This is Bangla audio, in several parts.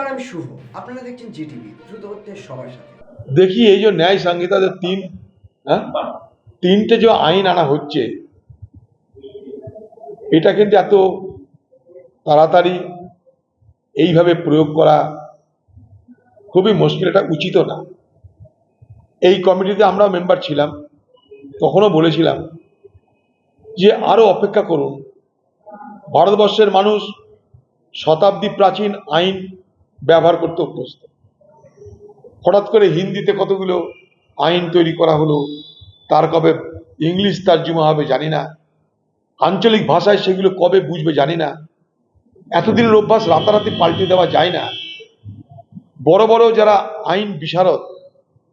নমস্কার আমি শুভ। আপনারা দেখছেন দ্রুত হচ্ছে সবার সাথে। দেখি এই যে ন্যায় সংহিতাতে তিন হ্যাঁ? তিনটে যে আইন আনা হচ্ছে এটা কিন্তু এত তাড়াতাড়ি এইভাবে প্রয়োগ করা খুবই মুশকিল এটা উচিত না। এই কমিটিতে আমরাও মেম্বার ছিলাম তখনও বলেছিলাম যে আরও অপেক্ষা করুন। ভারতবর্ষের মানুষ শতাব্দী প্রাচীন আইন ব্যবহার করতে অভ্যস্ত। হঠাৎ করে হিন্দিতে কতগুলো আইন তৈরি করা হলো, তার কবে ইংলিশ তার তার্জুমা হবে জানি না, আঞ্চলিক ভাষায় সেগুলো কবে বুঝবে জানি না, এতদিনের অভ্যাস রাতারাতি পাল্টে দেওয়া যায় না। বড় বড় যারা আইন বিশারদ,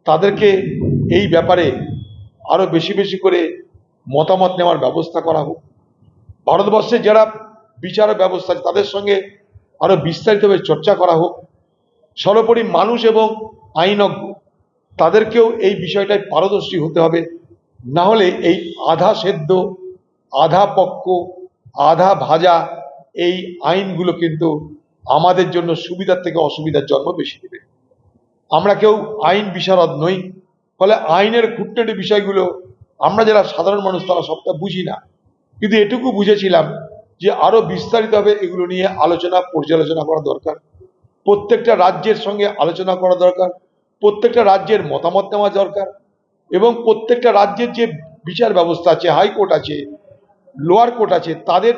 তাদেরকে এই ব্যাপারে আরও বেশি বেশি করে মতামত নেওয়ার ব্যবস্থা করা হোক। ভারতবর্ষে যারা বিচার ব্যবস্থা তাদের সঙ্গে আরও বিস্তারিতভাবে চর্চা করা হোক। সর্বোপরি মানুষ এবং আইনজ্ঞ, তাদেরকেও এই বিষয়টায় পারদর্শী হতে হবে। না হলে এই আধা সেদ্ধ, আধা পক্ক, আধা ভাজা এই আইনগুলো কিন্তু আমাদের জন্য সুবিধার থেকে অসুবিধার জন্ম বেশি দেবে। আমরা কেউ আইন বিশারদ নই, ফলে আইনের খুঁটনাটি বিষয়গুলো আমরা যারা সাধারণ মানুষ তারা সবটা বুঝি না। কিন্তু এটুকু বুঝেছিলাম যে আরও বিস্তারিতভাবে এগুলো নিয়ে আলোচনা, পর্যালোচনা করা দরকার। প্রত্যেকটা রাজ্যের সঙ্গে আলোচনা করা দরকার। প্রত্যেকটা রাজ্যের মতামত নেওয়া দরকার। এবং প্রত্যেকটা রাজ্যের যে বিচার ব্যবস্থা আছে হাইকোর্ট আছে, লোয়ার কোর্ট আছে, তাদের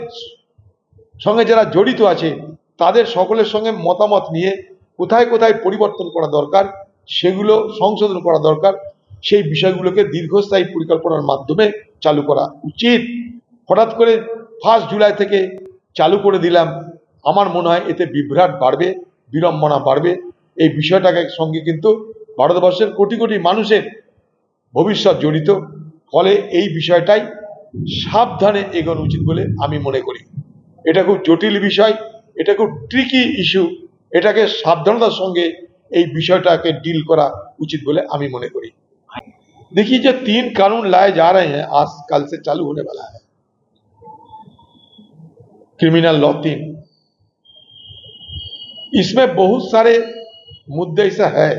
সঙ্গে যারা জড়িত আছে, তাদের সকলের সঙ্গে মতামত নিয়ে কোথায় কোথায় পরিবর্তন করা দরকার, সেগুলো সংশোধন করা দরকার, সেই বিষয়গুলোকে দীর্ঘস্থায়ী পরিকল্পনার মাধ্যমে চালু করা উচিত। হঠাৎ করে ফার্স্ট জুলাই থেকে চালু করে দিলাম। আমার মনে হয় এতে বিভ্রাট বাড়বে, বিড়ম্বনা বাড়বে। এই বিষয়টাকে সঙ্গে কিন্তু ভারতবর্ষের কোটি কোটি মানুষের ভবিষ্যৎ জড়িত। ফলে এই বিষয়টাই সাবধানে এগোনো উচিত বলে আমি মনে করি। এটা খুব জটিল বিষয়, এটা খুব ট্রিকি ইস্যু এটাকে সাবধানতার সঙ্গে এই বিষয়টাকে ডিল করা উচিত বলে আমি মনে করি। দেখি যে তিন कानून লায় যা রে আজ কাল সে চালু হলে বেলা वाला क्रिमिनल लॉ तीन इसमें बहुत सारे मुद्दे ऐसा है,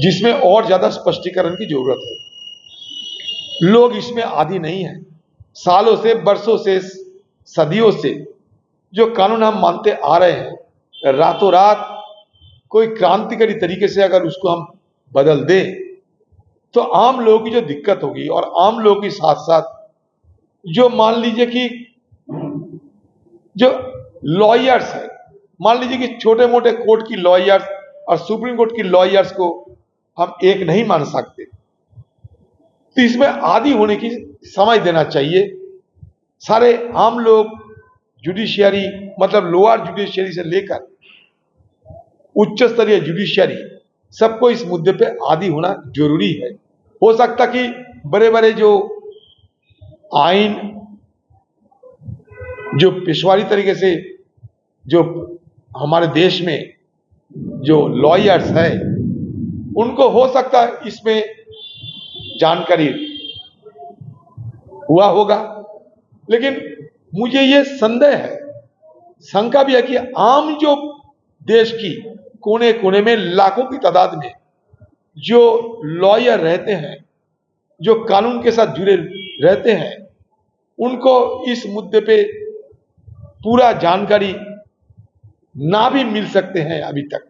जिसमें और ज़्यादा स्पष्टीकरण की ज़रूरत है। लोग इसमें आदि नहीं है। सालों से, बरसों से, सदियों से जो कानून हम मानते आ रहे हैं रातों रात कोई क्रांतिकारी तरीके से अगर उसको हम बदल दें तो आम लोगों की जो दिक्कत होगी और आम लोगों के साथ साथ जो मान लीजिए कि जो लॉयर्स है, मान लीजिए कि छोटे मोटे कोर्ट की लॉयर्स और सुप्रीम कोर्ट की लॉयर्स को हम एक नहीं मान सकते। तो इसमें आदि होने की समय देना चाहिए। सारे आम लोग जुडिशियरी मतलब लोअर जुडिशियरी से लेकर उच्च स्तरीय जुडिशियरी सबको इस मुद्दे पे आदि होना ज़रूरी है। हो सकता कि बड़े बड़े जो आइन जो पेशवारी तरीके से जो हमारे देश में जो लॉयर्स है, उनको हो सकता है इसमें जानकारी हुआ होगा। लेकिन मुझे ये संदेह है, शंका भी है कि आम जो देश की कोने कोने में, लाखों की तादाद में जो लॉयर रहते हैं, जो कानून के साथ जुड़े रहते हैं, उनको इस मुद्दे पे पूरा जानकारी ना भी मिल सकते हैं अभी तक।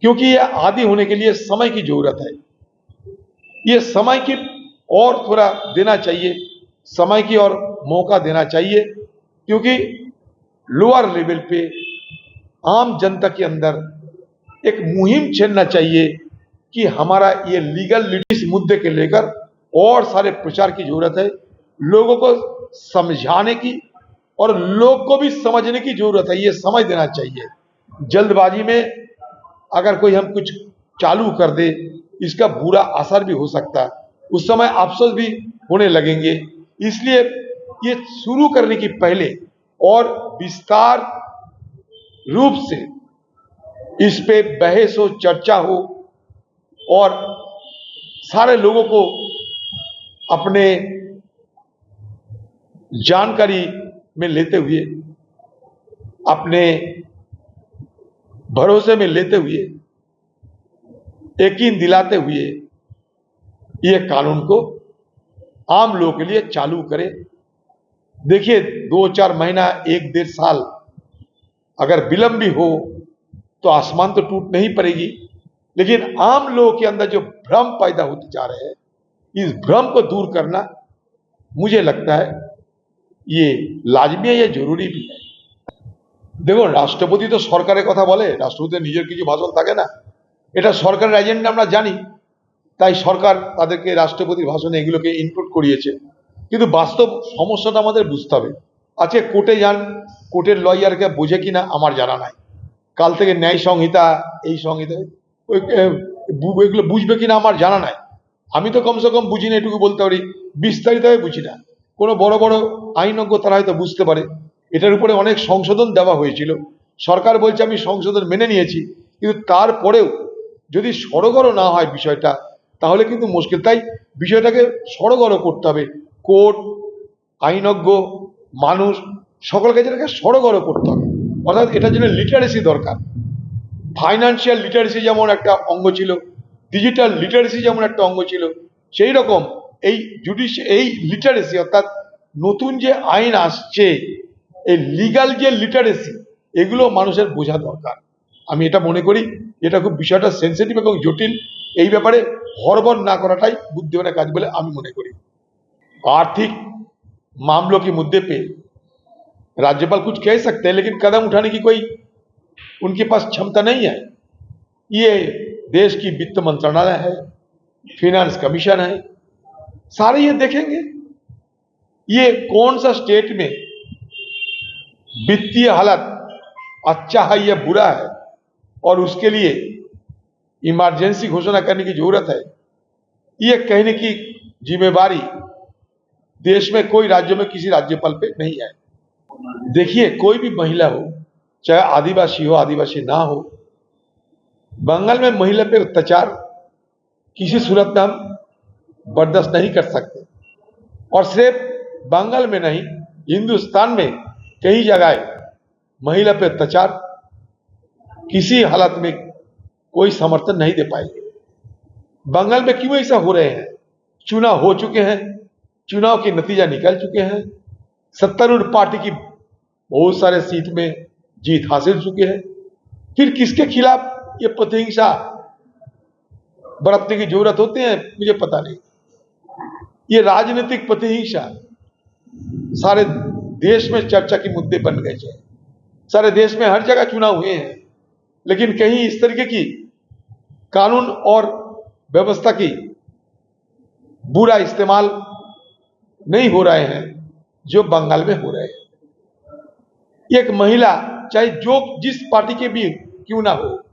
क्योंकि यह आदि होने के लिए समय की ज़रूरत है। ये समय की और थोड़ा देना चाहिए। समय की और मौका देना चाहिए। क्योंकि लोअर लेवल पे आम जनता के अंदर एक मुहिम छेड़ना चाहिए कि हमारा ये लीगल इस मुद्दे के लेकर और सारे प्रचार की ज़रूरत है। लोगों को समझाने की और लोग को भी समझने की ज़रूरत है, ये समझ देना चाहिए। जल्दबाजी में अगर कोई हम कुछ चालू कर दे, इसका बुरा असर भी हो सकता है। उस समय अफसोस भी होने लगेंगे। इसलिए ये शुरू करने की पहले और विस्तार रूप से इस पे बहस हो, चर्चा हो और सारे लोगों को अपने जानकारी में लेते हुए, अपने भरोसे में लेते हुए, यकीन दिलाते हुए, ये कानून को आम लोगों के लिए चालू करे। देखिए दो चार महीना, एक डेढ़ साल, अगर विलंब भी हो तो आसमान तो टूट नहीं पड़ेगी। लेकिन आम लोगों के अंदर जो भ्रम पैदा होते जा रहे हैं, इस भ्रम को दूर करना मुझे लगता है ये लाजमी है ये जरूरी भी है দেখুন রাষ্ট্রপতি তো সরকারের কথা বলে রাষ্ট্রপতির নিজের কিছু ভাষণ থাকে না এটা সরকারের এজেন্ডা আমরা জানি তাই সরকার তাদেরকে রাষ্ট্রপতির ভাষণে এগুলোকে ইনক্লুড করিয়েছে কিন্তু বাস্তব সমস্যাটা আমাদের বুঝতে হবে আজকে কোর্টে যান কোর্টের লয়ারকে বোঝে কিনা আমার জানা নাই কাল থেকে ন্যায় সংহিতা এই সংহিতা ওই, এ, বু- এগুলো বুঝবে কিনা আমার জানা নাই আমি তো কমসে কম বুঝি না এটুকু বলতে পারি বিস্তারিতভাবে বুঝি না কোনো বড় বড় আইনজ্ঞ তারা হয়তো বুঝতে পারে। এটার উপরে অনেক সংশোধন দেওয়া হয়েছিল। সরকার বলছে, আমি সংশোধন মেনে নিয়েছি। কিন্তু তারপরেও যদি সড়গড় না হয় বিষয়টা, তাহলে কিন্তু মুশকিল। তাই বিষয়টাকে সড়গড় করতে হবে। কোর্ট, আইনজ্ঞ, মানুষ, সকলকে যেটাকে সড়গড় করতে হবে। অর্থাৎ এটার জন্য লিটারেসি দরকার। ফাইন্যান্সিয়াল লিটারেসি যেমন একটা অঙ্গ ছিল, ডিজিটাল লিটারেসি যেমন একটা অঙ্গ ছিল, সেই রকম এই জুডিশি এই লিটারেসি অর্থাৎ নতুন যে আইন আসছে এই লিগাল যে লিটারেসি এগুলো মানুষের বোঝা দরকার আমি এটা মনে করি এটা খুব বিষয়টা সেন্সিটিভ এবং জটিল এই ব্যাপারে হরবর না করাটাই বুদ্ধিমানের কাজ বলে আমি মনে করি आर्थिक मामलों के मुद्दे पे राज्यपाल कुछ कह सकते हैं लेकिन कदम उठाने की कोई उनके पास क्षमता नहीं है ये देश की वित्त मंत्रालय है फिनेंस कमीशन है सारे ये देखेंगे। ये कौन सा स्टेट में वित्तीय हालत अच्छा है या बुरा है, और उसके लिए इमरजेंसी घोषणा करने की ज़रूरत है, ये कहने की जिम्मेवारी देश में कोई राज्य में किसी राज्यपाल पे नहीं है। देखिए, कोई भी महिला हो, चाहे आदिवासी हो, आदिवासी ना हो, बंगाल में महिला पे अत्याचार, किसी सूरत में हम बर्दाश्त नहीं कर सकते। और सिर्फ़ बंगाल में नहीं, हिंदुस्तान में कई जगह महिला पर अत्याचार, किसी हालत में कोई समर्थन नहीं दे पाएँगे बंगाल में क्यों ऐसा हो रहे हैं? चुनाव हो चुके हैं, चुनाव के नतीजा निकल चुके हैं, सत्तारूढ़ पार्टी की बहुत सारे सीट में जीत हासिल चुके हैं। फिर किसके खिलाफ ये प्रतिहिंसा, बरतने की ज़रूरत होती है, मुझे पता नहीं। ये राजनीतिक प्रतिहिंसा सारे देश में चर्चा के मुद्दे बन गए हैं सारे देश में हर जगह चुनाव हुए हैं। लेकिन कहीं इस तरीके की कानून और व्यवस्था की बुरा इस्तेमाल नहीं हो रहे हैं, जो बंगाल में हो रहे हैं। एक महिला, चाहे जो जिस पार्टी के भी क्यों ना हो,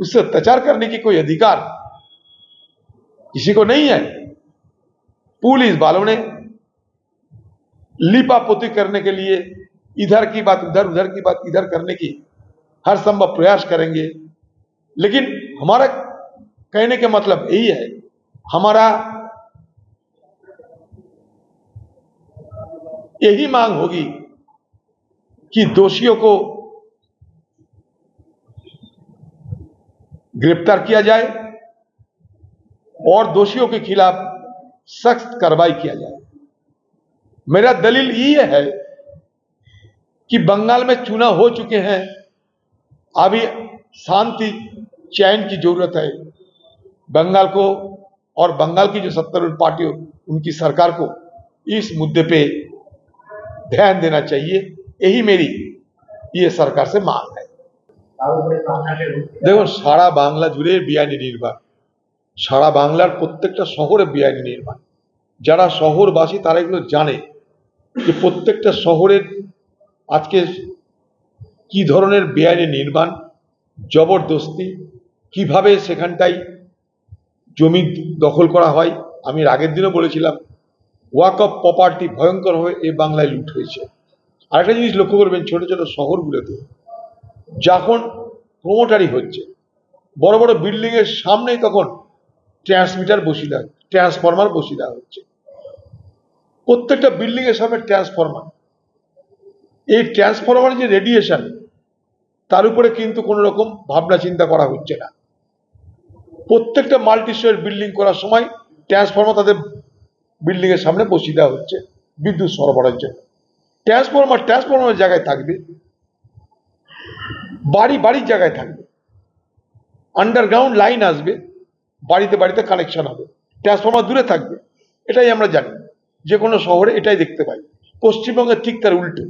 उससे अत्याचार करने की कोई अधिकार किसी को नहीं है। पुलिस वालों ने लिपापोती करने के लिए इधर की बात उधर उधर की बात, इधर करने की हर संभव प्रयास करेंगे। लेकिन हमारा कहने का मतलब यही है, हमारा यही मांग होगी कि दोषियों को गिरफ़्तार किया जाए और दोषियों के खिलाफ सख्त कार्रवाई किया जाए। मेरा दलील ये है कि बंगाल में चुनाव हो चुके हैं। अभी शांति चयन की ज़रूरत है। बंगाल को और बंगाल की जो सत्तारूढ़ पार्टी उनकी सरकार को इस मुद्दे पे ध्यान देना चाहिए। यही मेरी ये सरकार से मांग है। देखो सारा बांग्ला जुड़े बी निर्भर সারা বাংলার প্রত্যেকটা শহরে বেআইনি নির্মাণ। যারা শহরবাসী, তারা এগুলো জানে যে প্রত্যেকটা শহরের আজকে কি ধরনের বেআইনি নির্মাণ, জবরদস্তি, কীভাবে সেখানটায় জমি দখল করা হয়। আমি আগের দিনও বলেছিলাম, ওয়াক অফ প্রপার্টি ভয়ঙ্করভাবে এই বাংলায় লুট হয়েছে। আরেকটা জিনিস লক্ষ্য করবেন, ছোট ছোট শহরগুলোতে, যখন প্রমোটারি হচ্ছে, বড় বড় বিল্ডিংয়ের সামনেই তখন ট্রান্সমিটার বসিয়ে দেওয়া হচ্ছে ট্রান্সফরমার বসিয়ে দেওয়া হচ্ছে। প্রত্যেকটা বিল্ডিং এর সামনে ট্রান্সফরমার। এই ট্রান্সফরমার যে রেডিয়েশন তার উপরে কিন্তু কোনো রকম ভাবনা চিন্তা করা হচ্ছে না। প্রত্যেকটা মাল্টি স্টোরের বিল্ডিং করার সময় ট্রান্সফর্মার তাদের বিল্ডিং এর সামনে বসিয়ে দেওয়া হচ্ছে, বিদ্যুৎ সরবরাহের জন্য। ট্রান্সফর্মার ট্রান্সফর্মারের জায়গায় থাকবে, বাড়ি বাড়ির জায়গায় থাকবে। আন্ডারগ্রাউন্ড লাইন আসবে বাড়িতে বাড়িতে কানেকশন হবে। ট্রান্সফর্মার দূরে থাকবে। এটাই আমরা জানি। যে কোনো শহরে এটাই দেখতে পাই। পশ্চিমবঙ্গের ঠিক তার উল্টো।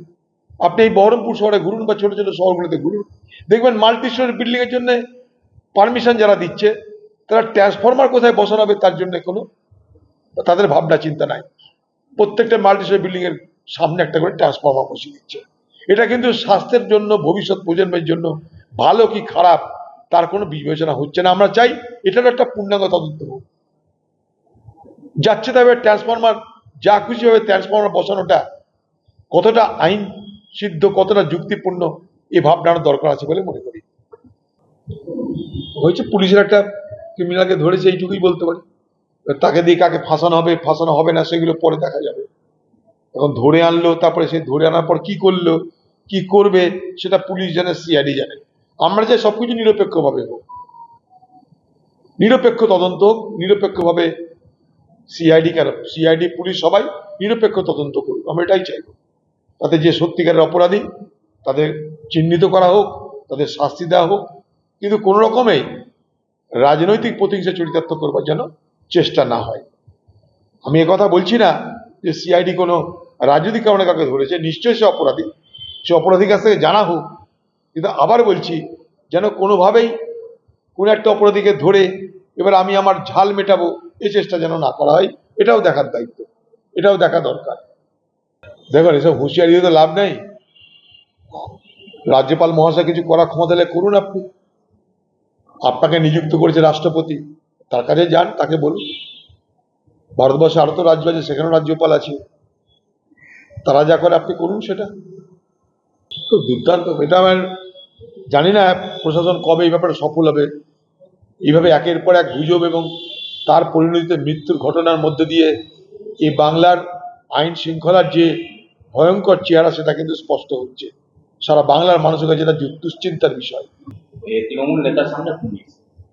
আপনি এই বহরমপুর শহরে ঘুরুন বা ছোট ছোট শহরগুলোতে ঘুরুন, দেখবেন মাল্টি স্টোরের বিল্ডিং এর জন্য পারমিশন যারা দিচ্ছে, তারা ট্রান্সফর্মার কোথায় বসানো হবে তার জন্য কোনো তাদের ভাবনা চিন্তা নাই। প্রত্যেকটা মাল্টি স্টোর বিল্ডিং এর সামনে একটা করে ট্রান্সফর্মার বসিয়ে দিচ্ছে। এটা কিন্তু স্বাস্থ্যের জন্য, ভবিষ্যৎ প্রজন্মের জন্য ভালো কি খারাপ তার কোনো বিবেচনা হচ্ছে না। আমরা চাই এটার একটা পূর্ণাঙ্গ তদন্ত হোক। যাচ্ছে তবে ট্রান্সফর্মার যা খুশি হবে ট্রান্সফর্মার বসানোটা কতটা আইন সিদ্ধ, কতটা যুক্তিপূর্ণ, এ ভাবনার দরকার আছে বলে মনে করি। হয়েছে পুলিশের একটা ক্রিমিনালকে ধরেছে, এইটুকুই বলতে পারি। তাকে দিয়ে কাকে ফাঁসানো হবে ফাঁসানো হবে না, সেগুলো পরে দেখা যাবে। এখন ধরে আনলো, তারপরে সে ধরে আনার পর কি করল, কি করবে, সেটা পুলিশ জানে, সিআইডি জানে। আমরা যে সবকিছু নিরপেক্ষভাবে হোক নিরপেক্ষ তদন্ত হোক নিরপেক্ষভাবে সিআইডি কেন সিআইডি পুলিশ সবাই নিরপেক্ষ তদন্ত করুক, আমরা এটাই চাইব তাতে যে সত্যিকারের অপরাধী, তাদের চিহ্নিত করা হোক, তাদের শাস্তি দেওয়া হোক, কিন্তু কোনো রকমেই রাজনৈতিক প্রতিহিংসা চরিতার্থ করবার যেন চেষ্টা না হয়। আমি কথা বলছি না যে সিআইডি কোনো রাজনৈতিক কারণে কাউকে ধরেছে, নিশ্চয়ই সে অপরাধী। সে অপরাধীর কাছ থেকে জানা হোক কিন্তু আবার বলছি, যেন কোনোভাবেই কোনো একটা অপরাধীকে ধরে এবার আমি আমার ঝাল মেটাবো এই চেষ্টা যেন না করা হয়, এটাও দেখার দায়িত্ব, এটাও দেখা দরকার। দেখুন, এসব হুঁশিয়ারি তো লাভ নেই। রাজ্যপাল মহাশয় কিছু করার ক্ষমতা হলে করুন আপনি। আপনাকে নিযুক্ত করেছে রাষ্ট্রপতি, তার কাছে যান, তাকে বলুন। ভারতবর্ষে আরও তো রাজ্য আছে, সেখানেও রাজ্যপাল আছে। তারা যা করে আপনি করুন সেটা। তো দুর্দান্ত, এটা আমার জানি না প্রশাসন কবে এই ব্যাপারে সফল হবে। এইভাবে একের পর এক গুজব এবং তার পরিণতিতে মৃত্যুর ঘটনার মধ্যে দিয়ে এই বাংলার আইন শৃঙ্খলার যে ভয়ঙ্কর চেহারা সেটা কিন্তু স্পষ্ট হচ্ছে। সারা বাংলার মানুষের কাছে এটা দুশ্চিন্তার বিষয়। তৃণমূল নেতার সামনে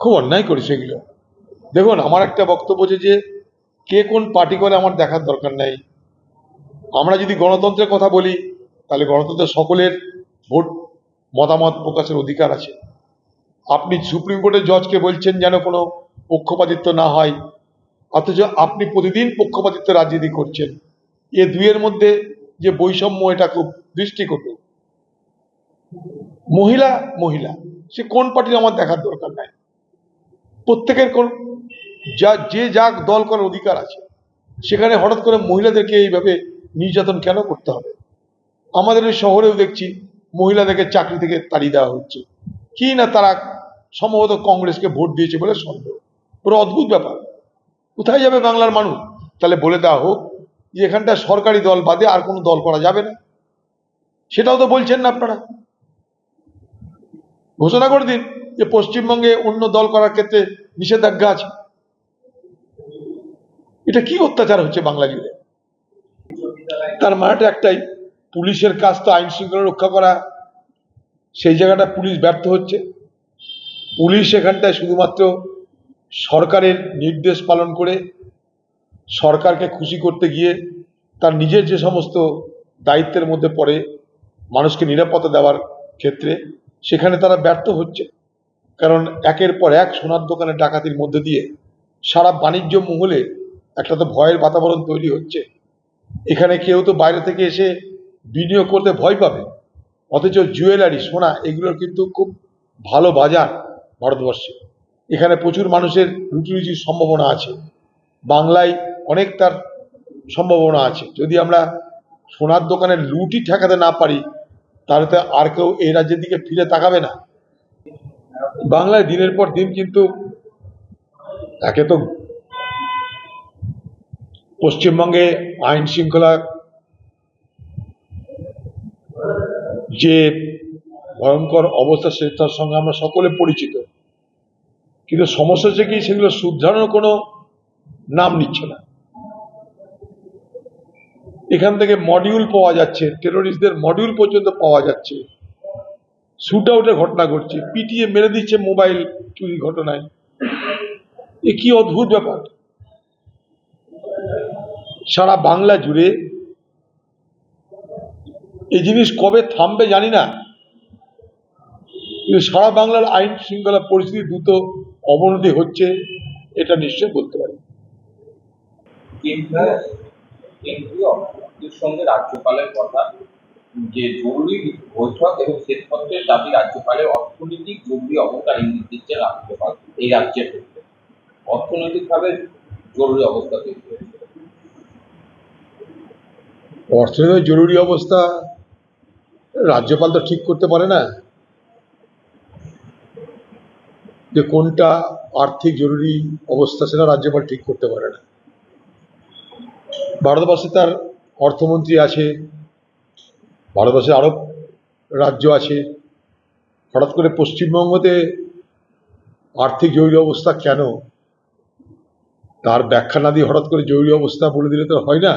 খুব অন্যায় করি সেগুলো দেখুন আমার একটা বক্তব্য হচ্ছে যে কে কোন পার্টি করে আমার দেখার দরকার নেই। আমরা যদি গণতন্ত্রের কথা বলি তাহলে গণতন্ত্রের সকলের ভোট মতামত প্রকাশের অধিকার আছে। আপনি সুপ্রিম কোর্টের জজকে বলছেন যেন কোনো পক্ষপাতিত্ব না হয়, অথচ আপনি প্রতিদিন পক্ষপাতিত্ব রাজনীতি করছেন। এ দুইয়ের মধ্যে যে বৈষম্য, এটা খুব দৃষ্টিকটু। মহিলা মহিলা, সে কোন পার্টির আমার দেখার দরকার নাই। প্রত্যেকের কোন, যা, যে যা দল করার অধিকার আছে, সেখানে হঠাৎ করে মহিলাদেরকে এইভাবে নির্যাতন কেন করতে হবে? আমাদের শহরেও দেখছি মহিলাদেরকে চাকরি থেকে তাড়িয়ে দেওয়া হচ্ছে। কি না তারা সম্ভবত কংগ্রেসকে ভোট দিয়েছে বলে সন্দেহ। পুরো অদ্ভুত ব্যাপার। কোথায় যাবে বাংলার মানুষ? তাহলে বলে দেওয়া হোক যে এখানটা সরকারি দল বাদে আর কোনো দল করা যাবে না। সেটাও তো বলছেন না আপনারা। ঘোষণা করে দিন যে পশ্চিমবঙ্গে অন্য দল করার ক্ষেত্রে নিষেধাজ্ঞা আছে। এটা কি অত্যাচার হচ্ছে বাংলা জুড়ে তার মানেটা একটাই। পুলিশের কাজ তো আইন শৃঙ্খলা রক্ষা করা। সেই জায়গাটা পুলিশ ব্যর্থ হচ্ছে। পুলিশ এখানটায় শুধুমাত্র সরকারের নির্দেশ পালন করে, সরকারকে খুশি করতে গিয়ে তার নিজের যে সমস্ত দায়িত্বের মধ্যে পড়ে মানুষকে নিরাপত্তা দেওয়ার ক্ষেত্রে, সেখানে তারা ব্যর্থ হচ্ছে। কারণ একের পর এক সোনার দোকানে ডাকাতির মধ্যে দিয়ে সারা বাণিজ্য মহলে একটা তো ভয়ের বাতাবরণ তৈরি হচ্ছে। এখানে কেউ তো বাইরে থেকে এসে বিনিয়োগ করতে ভয় পাবে। অথচ জুয়েলারি সোনা, এগুলোর কিন্তু খুব ভালো বাজার ভারতবর্ষে। এখানে প্রচুর মানুষের রুটি রুচির সম্ভাবনা আছে। বাংলায় অনেক তার সম্ভাবনা আছে। যদি আমরা সোনার দোকানে লুটি ঠেকাতে না পারি, তাহলে তো আর কেউ এই রাজ্যের দিকে ফিরে তাকাবে না। বাংলায় দিনের পর দিন কিন্তু একে তো পশ্চিমবঙ্গে আইন শৃঙ্খলা যে ভয়ঙ্কর অবস্থা সেটার সঙ্গে আমরা সকলে পরিচিত। কিন্তু সমস্যা হচ্ছে কি, সেগুলো শুধরানোর কোনো নাম নিচ্ছে না। এখান থেকে মডিউল পাওয়া যাচ্ছে টেরোরিস্টদের মডিউল পর্যন্ত পাওয়া যাচ্ছে। শুট আউটের ঘটনা ঘটছে, পিটিএ মেরে দিচ্ছে মোবাইল চুরি ঘটনায়। এ কি অদ্ভুত ব্যাপার! সারা বাংলা জুড়ে এই জিনিস কবে থামবে জানি না। কিন্তু সারা বাংলার আইন শৃঙ্খলা পরিস্থিতি দ্রুত অবনতি হচ্ছে এটা নিশ্চয় বলতে পারি। সঙ্গে রাজ্যপালের কথা যে জরুরি বৈঠক এবং শ্বেতপত্রের দাবি রাজ্যপালের অর্থনৈতিক জরুরি অবস্থার ইঙ্গিত দিচ্ছে রাজ্যপাল এই রাজ্যের ক্ষেত্রে। অর্থনৈতিকভাবে জরুরি অবস্থা তৈরি হয়েছে। অর্থনৈতিক জরুরি অবস্থা রাজ্যপাল তো ঠিক করতে পারে না। যে কোনটা আর্থিক জরুরি অবস্থা সেটা রাজ্যপাল ঠিক করতে পারে না। ভারতবর্ষে তার অর্থমন্ত্রী আছে, ভারতবর্ষে আরও রাজ্য আছে। হঠাৎ করে পশ্চিমবঙ্গতে আর্থিক জরুরি অবস্থা কেন? তার ব্যাখ্যা না দিয়ে হঠাৎ করে জরুরি অবস্থা বলে দিলে তো হয় না।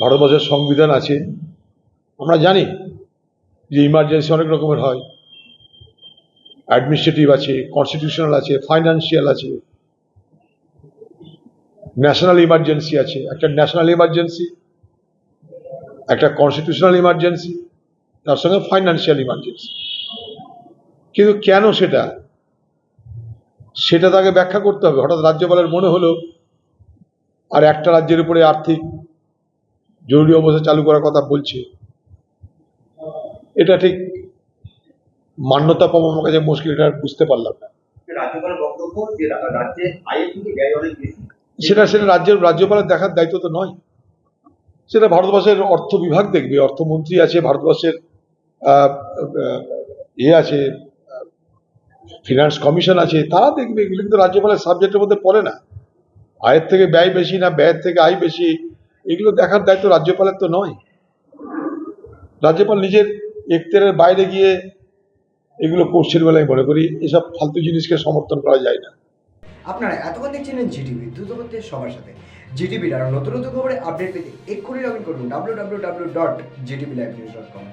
ভারতবর্ষের সংবিধান আছে। আমরা জানি যে ইমার্জেন্সি অনেক রকমের হয়। অ্যাডমিনিস্ট্রেটিভ আছে কনস্টিটিউশনাল আছে ফাইন্যান্সিয়াল আছে ন্যাশনাল ইমার্জেন্সি আছে। একটা ন্যাশনাল ইমার্জেন্সি একটা কনস্টিটিউশনাল ইমার্জেন্সি তার সঙ্গে ফাইন্যান্সিয়াল ইমার্জেন্সি কিন্তু কেন সেটা? সেটা তাকে ব্যাখ্যা করতে হবে। হঠাৎ রাজ্যপালের মনে হলো, আর একটা রাজ্যের উপরে আর্থিক জরুরি অবস্থা চালু করার কথা বলছে। এটা ঠিক মান্যতা পাবো আমার কাছে মুশকিল এটা বুঝতে পারলাম না। সেটা সেটা রাজ্যের রাজ্যপালের দেখার দায়িত্ব তো নয়। সেটা ভারতবর্ষের অর্থ বিভাগ দেখবে অর্থমন্ত্রী আছে ভারতবর্ষের ইয়ে আছে ফিনান্স কমিশন আছে তারা দেখবে। এগুলো কিন্তু রাজ্যপালের সাবজেক্টের মধ্যে পড়ে না। আয়ের থেকে ব্যয় বেশি না ব্যয়ের থেকে আয় বেশি এগুলো দেখার দায়িত্ব রাজ্যপালের তো নয়। রাজ্যপাল নিজের এখতিয়ারের বাইরে গিয়ে এগুলো করছেন বলে আমি মনে করি, এসব ফালতু জিনিসকে সমর্থন করা যায় না। আপনারা এতক্ষণ দেখছিলেন জিটিভি দ্রুত করতে সবার সাথে। জিটিভির আরও নতুন নতুন খবরে আপডেট পেতে এক্ষুনি লগ ইন করুন W W W dot ZTV live news dot com